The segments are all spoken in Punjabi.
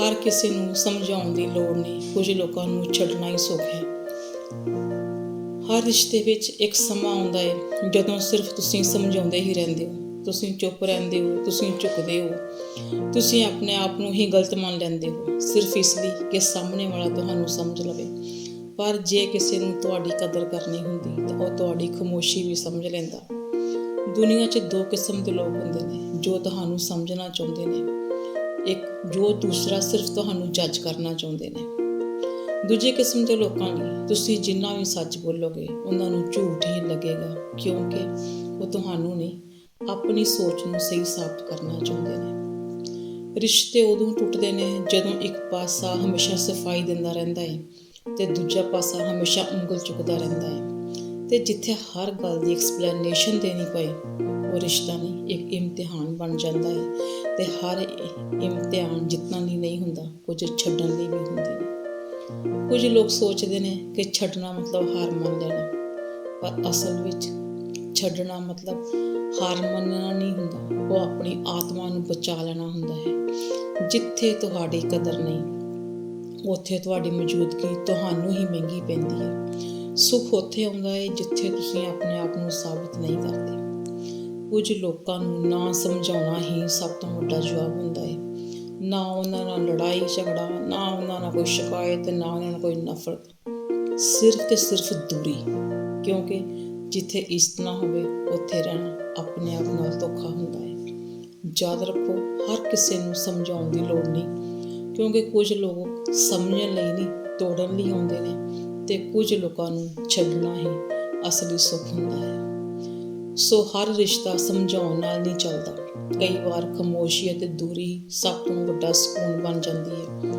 ਹਰ ਕਿਸੇ ਨੂੰ ਸਮਝਾਉਣ ਦੀ ਲੋੜ ਨਹੀਂ। ਕੁਝ ਲੋਕਾਂ ਨੂੰ ਛੱਡਣਾ ਹੀ ਸੁੱਖ ਹੈ। ਹਰ ਰਿਸ਼ਤੇ ਵਿੱਚ ਇੱਕ ਸਮਾਂ ਆਉਂਦਾ ਹੈ, ਜਦੋਂ ਸਿਰਫ ਤੁਸੀਂ ਸਮਝਾਉਂਦੇ ਹੀ ਰਹਿੰਦੇ ਹੋ। ਤੁਸੀਂ ਚੁੱਪ ਰਹਿੰਦੇ ਹੋ, ਤੁਸੀਂ ਝੁਕਦੇ ਹੋ। ਤੁਸੀਂ ਆਪਣੇ ਆਪ ਨੂੰ ਹੀ ਗਲਤ ਮੰਨ ਲੈਂਦੇ ਹੋ। ਸਿਰਫ ਇਸ ਲਈ ਕਿ ਸਾਹਮਣੇ ਵਾਲਾ ਤੁਹਾਨੂੰ ਸਮਝ ਲਵੇ। ਪਰ ਜੇ ਕਿਸੇ ਨੂੰ ਤੁਹਾਡੀ ਕਦਰ ਕਰਨੀ ਹੁੰਦੀ, ਤਾਂ ਉਹ ਤੁਹਾਡੀ ਖਮੋਸ਼ੀ ਵੀ ਸਮਝ ਲੈਂਦਾ। ਦੁਨੀਆ 'ਚ ਦੋ ਕਿਸਮ ਦੇ ਲੋਕ ਹੁੰਦੇ ਨੇ, ਜੋ ਤੁਹਾਨੂੰ ਸਮਝਣਾ ਚਾਹੁੰਦੇ ਨੇ। ਇੱਕ ਜੋ ਦੂਸਰਾ ਸਿਰਫ ਤੁਹਾਨੂੰ ਜੱਜ ਕਰਨਾ ਚਾਹੁੰਦੇ ਨੇ। ਦੂਜੇ ਕਿਸਮ ਦੇ ਲੋਕਾਂ ਲਈ ਤੁਸੀਂ ਜਿੰਨਾ ਵੀ ਸੱਚ ਬੋਲੋਗੇ, ਉਹਨਾਂ ਨੂੰ ਝੂਠ ਹੀ ਲੱਗੇਗਾ, ਕਿਉਂਕਿ ਉਹ ਤੁਹਾਨੂੰ ਨਹੀਂ, ਆਪਣੀ ਸੋਚ ਨੂੰ ਸਹੀ ਸਾਬਤ ਕਰਨਾ ਚਾਹੁੰਦੇ ਨੇ। ਰਿਸ਼ਤੇ ਉਦੋਂ ਟੁੱਟਦੇ ਨੇ ਜਦੋਂ ਇੱਕ ਪਾਸਾ ਹਮੇਸ਼ਾ ਸਫ਼ਾਈ ਦਿੰਦਾ ਰਹਿੰਦਾ ਹੈ ਤੇ ਦੂਜਾ ਪਾਸਾ ਹਮੇਸ਼ਾ ਉਂਗਲ ਚੁੱਕਦਾ ਰਹਿੰਦਾ ਹੈ ਤੇ ਜਿੱਥੇ ਹਰ ਗੱਲ ਦੀ ਐਕਸਪਲੇਨੇਸ਼ਨ ਦੇਣੀ ਪਏ, ਉਹ ਰਿਸ਼ਤਾ ਨਹੀਂ, ਇੱਕ ਇਮਤਿਹਾਨ ਬਣ ਜਾਂਦਾ ਹੈ ਤੇ ਹਰ ਇਮਤਿਹਾਨ ਜਿੱਤਣ ਲਈ ਨਹੀਂ ਹੁੰਦਾ, ਕੁਝ ਛੱਡਣ ਲਈ ਵੀ ਹੁੰਦੇ ਨੇ। ਕੁਝ ਲੋਕ ਸੋਚਦੇ ਨੇ ਕਿ ਛੱਡਣਾ ਮਤਲਬ ਹਾਰ ਮੰਨ ਲੈਣਾ, ਪਰ ਅਸਲ ਵਿੱਚ ਛੱਡਣਾ ਮਤਲਬ ਹਾਰ ਮੰਨਣਾ ਨਹੀਂ ਹੁੰਦਾ, ਉਹ ਆਪਣੀ ਆਤਮਾ ਨੂੰ ਬਚਾ ਲੈਣਾ ਹੁੰਦਾ ਹੈ। ਜਿੱਥੇ ਤੁਹਾਡੀ ਕਦਰ ਨਹੀਂ, ਉੱਥੇ ਤੁਹਾਡੀ ਮੌਜੂਦਗੀ ਤੁਹਾਨੂੰ ਹੀ ਮਹਿੰਗੀ ਪੈਂਦੀ ਹੈ। ਸੁੱਖ ਉੱਥੇ ਆਉਂਦਾ ਹੈ ਜਿੱਥੇ ਤੁਸੀਂ ਆਪਣੇ ਆਪ ਨੂੰ ਸਾਬਤ ਨਹੀਂ ਕਰਦੇ। ਕੁਝ ਲੋਕਾਂ ਨੂੰ ਨਾ ਸਮਝਾਉਣਾ ਹੀ ਸਭ ਤੋਂ ਵੱਡਾ ਜਵਾਬ ਹੁੰਦਾ ਹੈ। ਨਾ ਉਹਨਾਂ ਨਾਲ ਲੜਾਈ, ਝਗੜਾ, ਨਾ ਉਹਨਾਂ ਨਾਲ ਕੋਈ ਸ਼ਿਕਾਇਤ, ਨਾ ਉਹਨਾਂ ਨਾਲ ਕੋਈ ਨਫ਼ਰਤ। ਸਿਰਫ ਤੇ ਸਿਰਫ ਦੂਰੀ। ਕਿਉਂਕਿ ਜਿੱਥੇ ਇਸਤ ਨਾ ਹੋਵੇ, ਉੱਥੇ ਰਹਿਣਾ ਆਪਣੇ ਆਪ ਨਾਲ ਧੋਖਾ ਹੁੰਦਾ ਹੈ। ਯਾਦ ਰੱਖੋ, ਹਰ ਕਿਸੇ ਨੂੰ ਸਮਝਾਉਣ ਦੀ ਲੋੜ ਨਹੀਂ। ਕਿਉਂਕਿ ਕੁਝ ਲੋਕ ਸਮਝਣ ਲਈ ਨਹੀਂ, ਤੋੜਨ ਲਈ ਆਉਂਦੇ ਨੇ ਤੇ ਕੁਝ ਲੋਕਾਂ ਨੂੰ ਛੱਡਣਾ ਹੀ ਅਸਲੀ ਸੁੱਖ ਹੁੰਦਾ ਹੈ। ਸੋ ਹਰ ਰਿਸ਼ਤਾ ਸਮਝਾਉਣ ਨਾਲ ਨਹੀਂ ਚੱਲਦਾ। ਕਈ ਵਾਰ ਖਾਮੋਸ਼ੀ ਅਤੇ ਦੂਰੀ ਸਭ ਤੋਂ ਵੱਡਾ ਸਕੂਨ ਬਣ ਜਾਂਦੀ ਹੈ।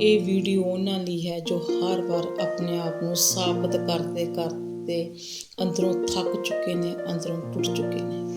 ਇਹ ਵੀਡੀਓ ਉਹਨਾਂ ਲਈ ਹੈ ਜੋ ਹਰ ਵਾਰ ਆਪਣੇ ਆਪ ਨੂੰ ਸਾਬਤ ਕਰਦੇ ਕਰਦੇ ਅੰਦਰੋਂ ਥੱਕ ਚੁੱਕੇ ਨੇ, ਅੰਦਰੋਂ ਟੁੱਟ ਚੁੱਕੇ ਨੇ।